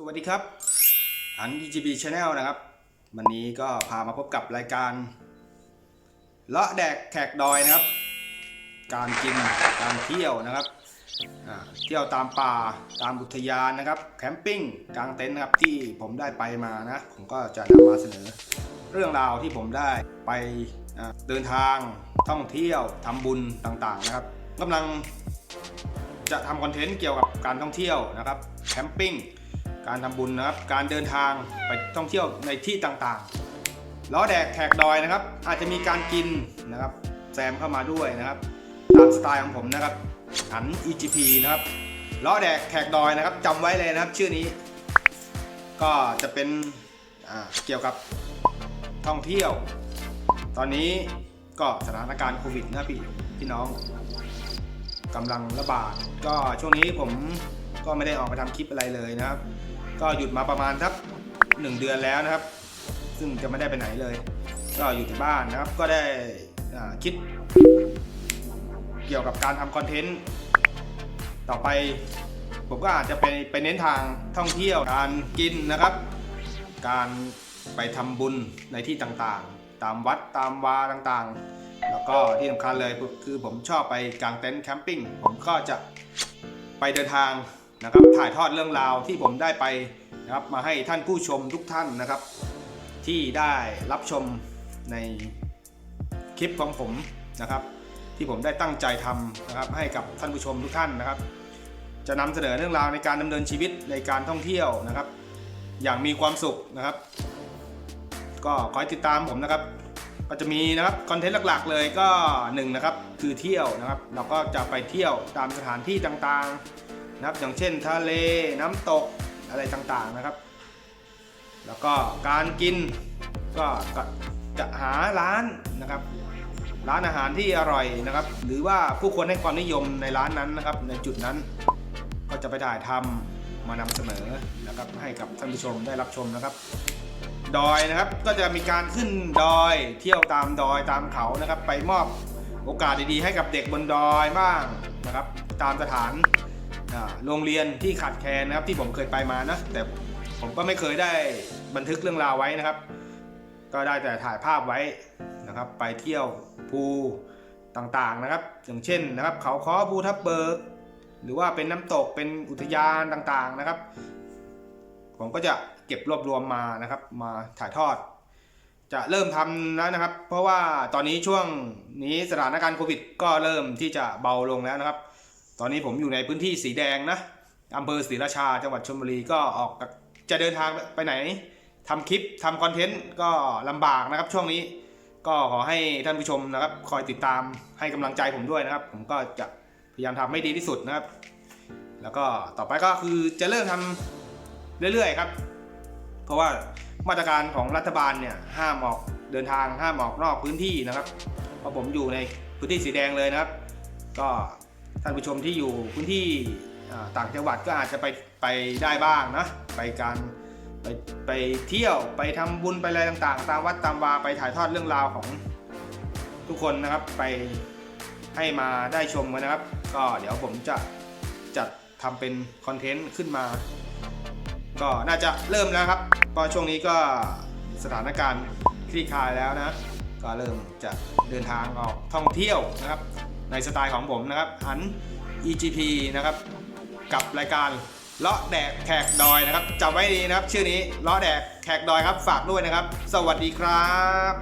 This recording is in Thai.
สวัสดีครับอัน EGB Channel นะครับ วันนี้ก็พามาพบกับรายการเลาะแดกแขกดอยนะครับ การกินการเที่ยวนะครับเที่ยวตามป่าตามอุทยานนะครับ แคมปิ้งกางเต็นท์นะครับที่ผมได้ไปมานะผมก็จะนำมาเสนอ เรื่องราวที่ผมได้ไปเดินทางท่องเที่ยวทำบุญต่างๆนะครับกำลังจะทำคอนเทนต์เกี่ยวกับการท่องเที่ยวนะครับแคมปิ้ง การทำบุญนะครับ การเดินทางไปท่องเที่ยวในที่ต่างๆล้อแดกแขกดอยนะครับ อาจจะมีการกินนะครับแซมเข้ามาด้วยนะครับตามสไตล์ของผมนะครับหัน EGP นะครับล้อแดกแขกดอยนะครับจำไว้เลยนะครับชื่อนี้ ก็จะเป็นเกี่ยวกับท่องเที่ยว ตอนนี้ก็สถานการณ์โควิดนะพี่พี่น้องกำลังระบาดก็ช่วงนี้ผมก็ไม่ได้ออกไปทำคลิปอะไรเลยนะครับ ก็หยุดมาประมาณสักหนึ่งเดือนแล้วนะครับ ซึ่งจะไม่ได้ไปไหนเลย ก็อยู่ที่บ้านนะครับ ก็ได้คิด เกี่ยวกับการทำคอนเทนต์ต่อไปผมก็อาจจะไปไปเน้นทางท่องเที่ยวการกินนะครับ การไปทำบุญในที่ต่างๆ ตามวัดตามวาต่างๆ แล้วก็ที่สำคัญเลยคือผมชอบไปกางเต็นท์แคมปิ้งผมก็จะไปเดินทาง นะครับถ่ายทอดเรื่องราวที่ผมได้ไปนะครับมาให้ท่านผู้ชมทุกท่านนะครับ ที่ได้รับชมในคลิปของผมนะครับ ที่ผมได้ตั้งใจทำนะครับให้กับท่านผู้ชมทุกท่านนะครับ จะนำเสนอเรื่องราวในการดำเนินชีวิตในการท่องเที่ยวนะครับ อย่างมีความสุขนะครับ ก็ขอให้ติดตามผมนะครับ ก็จะมีนะครับคอนเทนต์หลักๆ เลยก็หนึ่งนะครับคือเที่ยวนะครับ เราก็จะไปเที่ยวตามสถานที่ต่างๆ นะครับอย่างเช่นทะเลน้ำตกอะไรต่างๆนะครับ แล้วก็การกินก็จะหาร้านนะครับ ร้านอาหารที่อร่อยนะครับ หรือว่าผู้คนให้ความนิยมในร้านนั้นนะครับ ในจุดนั้นก็จะไปถ่ายทำมานำเสนอนะครับให้กับท่านผู้ชมได้รับชมนะครับ ดอยนะครับก็จะมีการขึ้นดอยเที่ยวตามดอยตามเขานะครับ ไปมอบโอกาสดีๆให้กับเด็กบนดอยบ้างนะครับ ตามสถาน โรงเรียนที่ขาดแคลนนะครับที่ผมเคยไปมานะแต่ผมก็ไม่เคยได้บันทึกเรื่องราวไว้นะครับ ก็ได้แต่ถ่ายภาพไว้นะครับ ไปเที่ยวภูต่างๆนะครับ อย่างเช่นนะครับ เขาค้อภูทับเบิกหรือว่าเป็นน้ำตกเป็นอุทยานต่างๆนะครับ ผมก็จะเก็บรวบรวมมานะครับ มาถ่ายทอด จะเริ่มทำแล้วนะครับ เพราะว่าตอนนี้ช่วงนี้สถานการณ์โควิด ก็เริ่มที่จะเบาลงแล้วนะครับ ตอนนี้ผมอยู่ในพื้นที่สีแดงนะอำเภอศรีราชาจังหวัดชลบุรีก็ออกจะเดินทางไปไหนทำคลิปทำคอนเทนต์ก็ลำบากนะครับช่วงนี้ก็ขอให้ท่านผู้ชมนะครับ คอยติดตามให้กำลังใจผมด้วยนะครับ ผมก็จะพยายามทำให้ดีที่สุดนะครับ แล้วก็ต่อไปก็คือจะเริ่มทำเรื่อยๆครับ เพราะว่ามาตรการของรัฐบาลเนี่ยห้ามออกเดินทางห้ามออกนอกพื้นที่นะครับเพราะผมอยู่ในพื้นที่สีแดงเลยนะครับ ก็านผู้ชมที่อยู่พื้นที่ต่างจังหวัดก็อาจจะไปไปได้บ้างนะไปการไปไปเที่ยวไปทำบุญไปอะไรต่างๆ ตามวัดตามวาไปถ่ายทอดเรื่องราวของทุกคนนะครับไปให้มาได้ชมกันนะครับ ก็เดี๋ยวผมจะจัดทำเป็นคอนเทนต์ขึ้นมา ก็น่าจะเริ่มแล้วครับเพราะช่วงนี้ก็สถานการณ์คลี่คลายแล้วนะ ก็เริ่มจะเดินทางออกท่องเที่ยวนะครับ ในสไตล์ของผมนะครับหัน EGP นะครับกับรายการเลาะแดกแขกดอยนะครับจำไว้ดีนะครับ ชื่อนี้เลาะแดกแขกดอยครับฝากด้วยนะครับ สวัสดีครับ